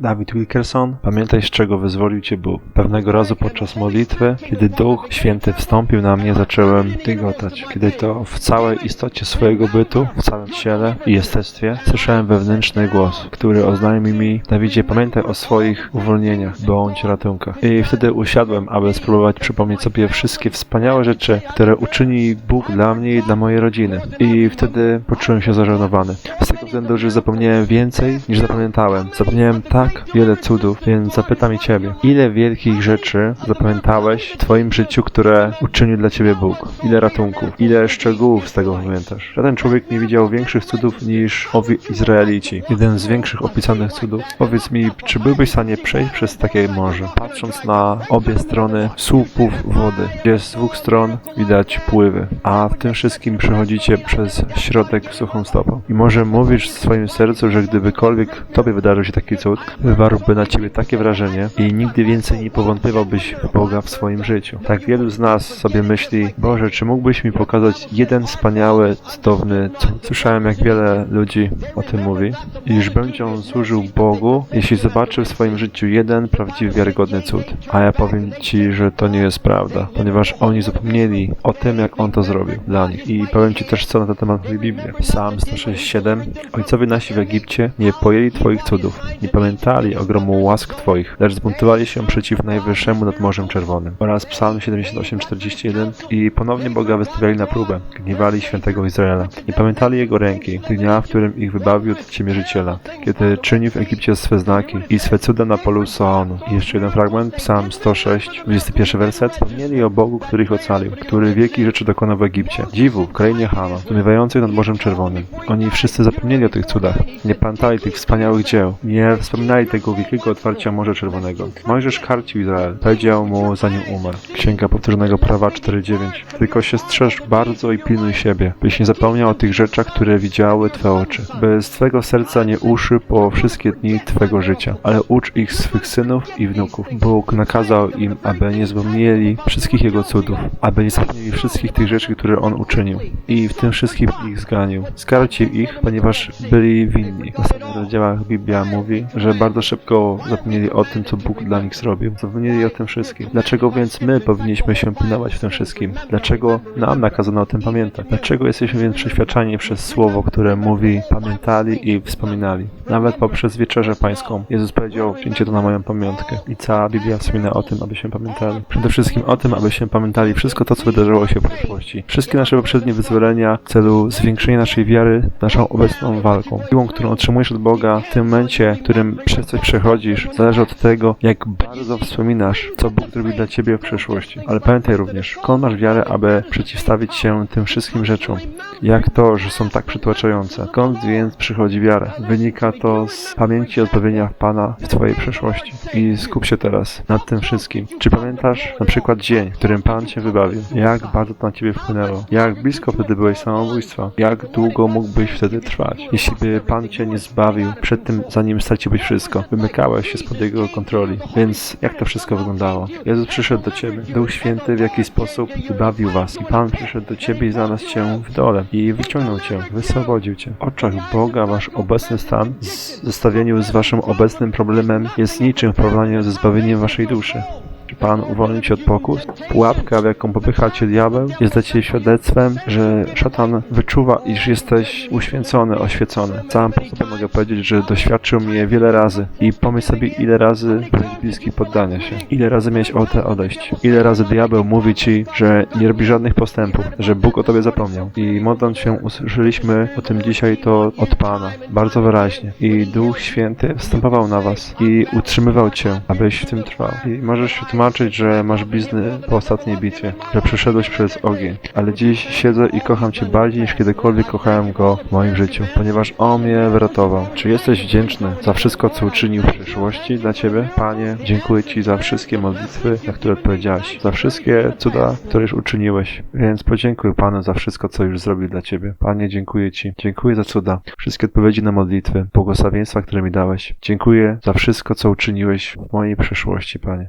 Dawid Wilkerson, pamiętaj z czego wyzwolił Cię Bóg. Pewnego razu podczas modlitwy, kiedy Duch Święty wstąpił na mnie, zacząłem tygotać. Kiedy to w całej istocie swojego bytu, w całym ciele i jestestwie, słyszałem wewnętrzny głos, który oznajmił mi, Dawidzie, pamiętaj o swoich uwolnieniach, bądź ratunkach. I wtedy usiadłem, aby spróbować przypomnieć sobie wszystkie wspaniałe rzeczy, które uczyni Bóg dla mnie i dla mojej rodziny. I wtedy poczułem się zażenowany. Z tego względu, że zapomniałem więcej niż zapamiętałem. Zapomniałem tak wiele cudów, więc zapytam i Ciebie. Ile wielkich rzeczy zapamiętałeś w Twoim życiu, które uczynił dla Ciebie Bóg? Ile ratunków? Ile szczegółów z tego pamiętasz? Żaden człowiek nie widział większych cudów niż owi Izraelici. Jeden z większych opisanych cudów. Powiedz mi, czy byłbyś w stanie przejść przez takie morze, patrząc na obie strony słupów wody, gdzie z dwóch stron widać pływy, a w tym wszystkim przechodzicie przez środek suchą stopą. I może mówisz w swoim sercu, że gdybykolwiek tobie wydarzył się taki cud, wywarłby na ciebie takie wrażenie i nigdy więcej nie powątpiewał,byś w Boga w swoim życiu. Tak wielu z nas sobie myśli, Boże, czy mógłbyś mi pokazać jeden wspaniały, cudowny cud? Słyszałem, jak wiele ludzi o tym mówi, iż będzie on służył Bogu, jeśli zobaczy w swoim życiu jeden prawdziwy, wiarygodny cud. A ja powiem Ci, że to nie jest prawda, ponieważ oni zapomnieli o tym, jak On to zrobił dla nich. I powiem Ci też, co na ten temat mówi Biblia. Psalm 167. Ojcowie nasi w Egipcie nie pojęli Twoich cudów, nie pamiętali ogromu łask Twoich, lecz zbuntowali się przeciw Najwyższemu nad Morzem Czerwonym. Oraz Psalm 78, 41. I ponownie Boga wystawiali na próbę, gniewali świętego Izraela. Nie pamiętali Jego ręki, dnia, w którym ich wybawił od ciemierzyciela, kiedy czynił w Egipcie swe znaki i swe cuda na polu Soanu. I jeszcze jeden fragment, Psalm 106, 21 werset. Wspomnieli o Bogu, który ich ocalił, który wielkich rzeczy dokonał w Egipcie. Dziwu w krainie Hama, zmywających nad Morzem Czerwonym. Oni wszyscy zapomnieli o tych cudach. Nie pamiętali tych wspaniałych dzieł. Nie wspominali tego wielkiego otwarcia Morza Czerwonego. Mojżesz karcił Izrael. Powiedział mu, zanim umarł. Księga Powtórzonego Prawa 4.9. Tylko się strzeż bardzo i pilnuj siebie, byś nie zapomniał o tych rzeczach, które widziały Twe oczy. By z Twego serca nie uszy po wszystkie dni Twego życia, ale ucz ich swych synów i wnuków. Bóg nakazał im, aby nie zapomnieli wszystkich Jego cudów, aby nie zapomnieli wszystkich tych rzeczy, które On uczynił. I w tym wszystkim ich zganił. Skarcił ich, ponieważ byli winni. W następnych rozdziałach Biblia mówi, że bardzo szybko zapomnieli o tym, co Bóg dla nich zrobił. Zapomnieli o tym wszystkim. Dlaczego więc my powinniśmy się pilnować w tym wszystkim? Dlaczego nam nakazano o tym pamiętać? Dlaczego jesteśmy więc przeświadczani przez słowo, które mówi pamiętali i wspominali? Nawet poprzez wieczerzę pańską Jezus powiedział, przyjęcie to na moją pamiątkę. I cała Biblia wspomina o tym, abyśmy pamiętali. Przede wszystkim o tym, abyśmy pamiętali wszystko to, co wydarzyło się w przeszłości. Wszystkie nasze poprzednie wyzwolenia w celu zwiększenia naszej wiary naszą obecną walką. Siłą, którą otrzymujesz od Boga w tym momencie, w którym przez coś przechodzisz, zależy od tego, jak bardzo wspominasz, co Bóg zrobił dla ciebie w przeszłości. Ale pamiętaj również, skąd masz wiarę, aby przeciwstawić się tym wszystkim rzeczom. Jak to, że są tak przytłaczające. Skąd więc przychodzi wiara? Wynika to z pamięci odpowiednia Pana w Twojej przeszłości. I skup się teraz nad tym wszystkim. Czy pamiętasz na przykład dzień, w którym Pan Cię wybawił? Jak bardzo to na Ciebie wpłynęło? Jak blisko wtedy byłeś samobójstwa? Jak długo mógłbyś wtedy trwać? Jeśli by Pan Cię nie zbawił przed tym, zanim straciłbyś wszystko, wymykałeś się spod Jego kontroli. Więc jak to wszystko wyglądało? Jezus przyszedł do Ciebie. Duch Święty w jakiś sposób wybawił Was. I Pan przyszedł do Ciebie i znalazł Cię w dole. I wyciągnął Cię, wyswobodził Cię. W oczach Boga Wasz obecny stan w zestawieniu z Waszym obecnym problemem jest niczym w porównaniu ze zbawieniem Waszej duszy. Pan uwolni Cię od pokus? Pułapka, w jaką popycha Cię diabeł, jest dla Ciebie świadectwem, że szatan wyczuwa, iż jesteś uświęcony, oświecony. Całym po sobie mogę powiedzieć, że doświadczył mnie wiele razy i pomyśl sobie, ile razy byłeś bliski poddania się. Ile razy miałeś ochotę odejść. Ile razy diabeł mówi Ci, że nie robi żadnych postępów, że Bóg o Tobie zapomniał. I modląc się, usłyszeliśmy o tym dzisiaj to od Pana, bardzo wyraźnie. I Duch Święty wstępował na Was i utrzymywał Cię, abyś w tym trwał. I możesz się tłumaczyć, że masz blizny po ostatniej bitwie, że przeszedłeś przez ogień. Ale dziś siedzę i kocham Cię bardziej niż kiedykolwiek kochałem Go w moim życiu, ponieważ On mnie wyratował. Czy jesteś wdzięczny za wszystko, co uczynił w przyszłości dla Ciebie? Panie, dziękuję Ci za wszystkie modlitwy, na które odpowiedziałeś, za wszystkie cuda, które już uczyniłeś. Więc podziękuj Panu za wszystko, co już zrobił dla Ciebie. Panie, dziękuję Ci. Dziękuję za cuda, wszystkie odpowiedzi na modlitwy, błogosławieństwa, które mi dałeś. Dziękuję za wszystko, co uczyniłeś w mojej przeszłości, Panie.